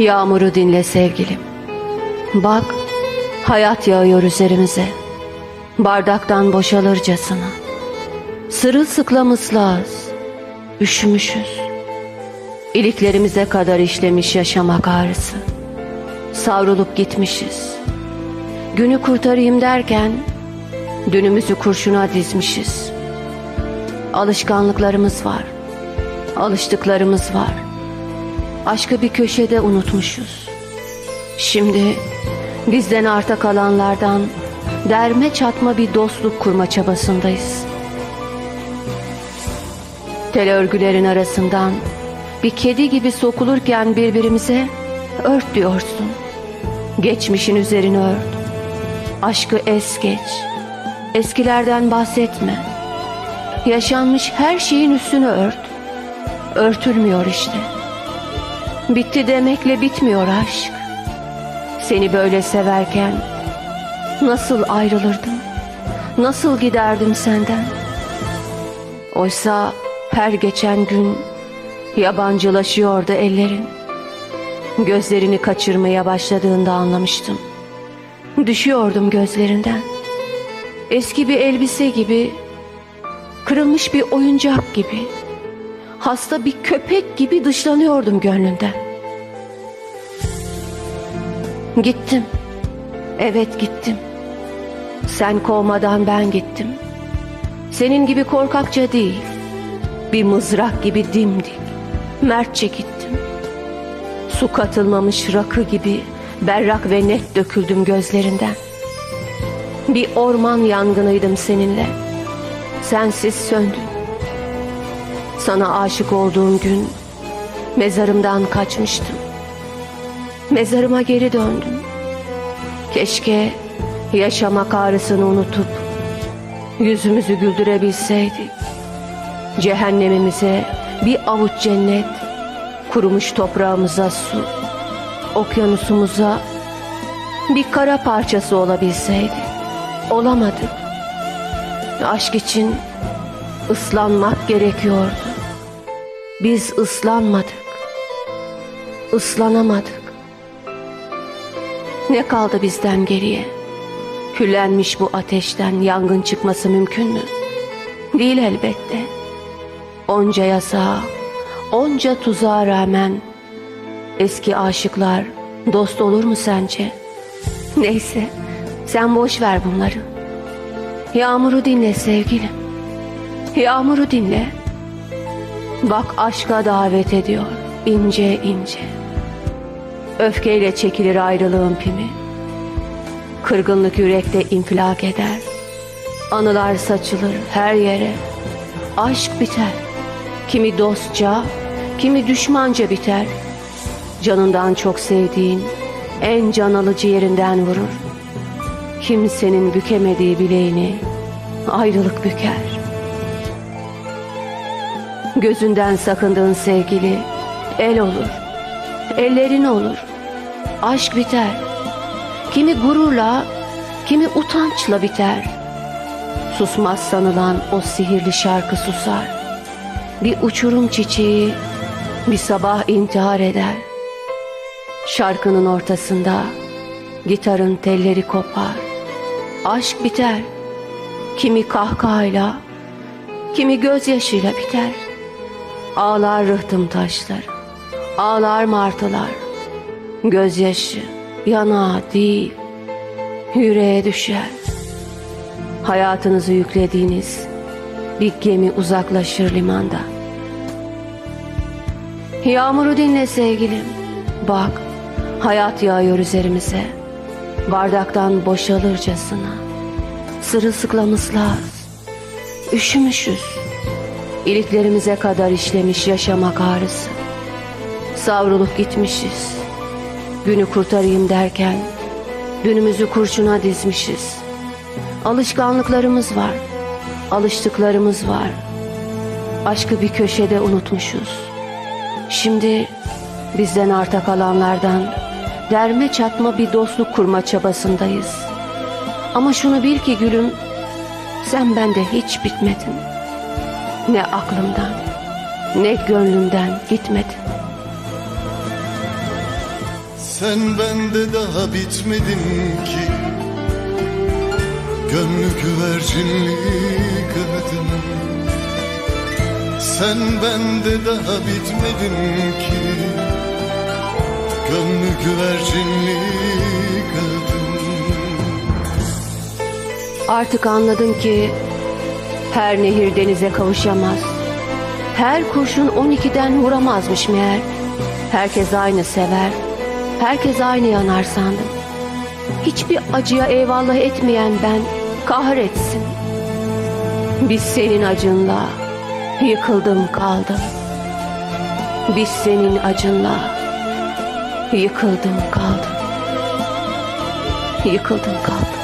Yağmuru dinle sevgilim. Bak, hayat yağıyor üzerimize. Bardaktan boşalırcasına. Sırılsıklam ıslahız. Üşümüşüz. İliklerimize kadar işlemiş yaşamak ağrısı. Savrulup gitmişiz. Günü kurtarayım derken dünümüzü kurşuna dizmişiz. Alışkanlıklarımız var. Alıştıklarımız var. Aşkı bir köşede unutmuşuz. Şimdi bizden arta kalanlardan derme çatma bir dostluk kurma çabasındayız. Tel örgülerin arasından bir kedi gibi sokulurken birbirimize ört diyorsun. Geçmişin üzerine ört. Aşkı es geç. Eskilerden bahsetme. Yaşanmış her şeyin üstünü ört. Örtülmüyor işte. Bitti demekle bitmiyor aşk. Seni böyle severken nasıl ayrılırdım? Nasıl giderdim senden? Oysa her geçen gün yabancılaşıyordu ellerin. Gözlerini kaçırmaya başladığında anlamıştım. Düşüyordum gözlerinden. Eski bir elbise gibi, kırılmış bir oyuncak gibi, hasta bir köpek gibi dışlanıyordum gönlünden. Gittim. Evet gittim. Sen kovmadan ben gittim. Senin gibi korkakça değil. Bir mızrak gibi dimdik. Mertçe gittim. Su katılmamış rakı gibi berrak ve net döküldüm gözlerinden. Bir orman yangınıydım seninle. Sensiz söndün. Sana aşık olduğum gün mezarımdan kaçmıştım. Mezarıma geri döndüm. Keşke yaşamak ağrısını unutup yüzümüzü güldürebilseydik. Cehennemimize bir avuç cennet, kurumuş toprağımıza su, okyanusumuza bir kara parçası olabilseydik. Olamadık. Aşk için ıslanmak gerekiyordu. Biz ıslanmadık. Islanamadık. Ne kaldı bizden geriye? Küllenmiş bu ateşten yangın çıkması mümkün mü? Değil elbette. Onca yasağa, onca tuzağa rağmen eski aşıklar dost olur mu sence? Neyse, sen boş ver bunları. Yağmuru dinle sevgilim. Yağmuru dinle. Bak aşka davet ediyor ince ince. Öfkeyle çekilir ayrılığın pimi. Kırgınlık yürekte infilak eder. Anılar saçılır her yere. Aşk biter. Kimi dostça, kimi düşmanca biter. Canından çok sevdiğin en can alıcı yerinden vurur. Kimsenin bükemediği bileğini ayrılık büker. Gözünden sakındığın sevgili el olur. Ellerin olur. Aşk biter. Kimi gururla, kimi utançla biter. Susmaz sanılan o sihirli şarkı susar. Bir uçurum çiçeği bir sabah intihar eder. Şarkının ortasında gitarın telleri kopar. Aşk biter. Kimi kahkahayla, kimi gözyaşıyla biter. Ağlar rıhtım taşları, ağlar martılar. Gözyaşı yana değil, yüreğe düşer. Hayatınızı yüklediğiniz bir gemi uzaklaşır limanda. Yağmuru dinle sevgilim. Bak, hayat yağıyor üzerimize. Bardaktan boşalırcasına. Sırılsıklam ıslahız. Üşümüşüz. İliklerimize kadar işlemiş yaşamak ağrısı. Savrulup gitmişiz. Günü kurtarayım derken dünümüzü kurşuna dizmişiz. Alışkanlıklarımız var. Alıştıklarımız var. Aşkı bir köşede unutmuşuz. Şimdi bizden arta kalanlardan derme çatma bir dostluk kurma çabasındayız. Ama şunu bil ki gülüm, sen bende hiç bitmedin. Ne aklımdan, ne gönlümden gitmedin. Sen bende daha bitmedin ki. Gönlü güvercinli kadın Sen bende daha bitmedin ki. Gönlü güvercinli kadın Artık anladım ki her nehir denize kavuşamaz. Her kurşun 12'den vuramazmış meğer. Herkes aynı sever. Herkes aynı yanar sandım. Hiçbir acıya eyvallah etmeyen ben kahretsin. Biz senin acınla yıkıldım kaldım. Biz senin acınla yıkıldım kaldım. Yıkıldım kaldım.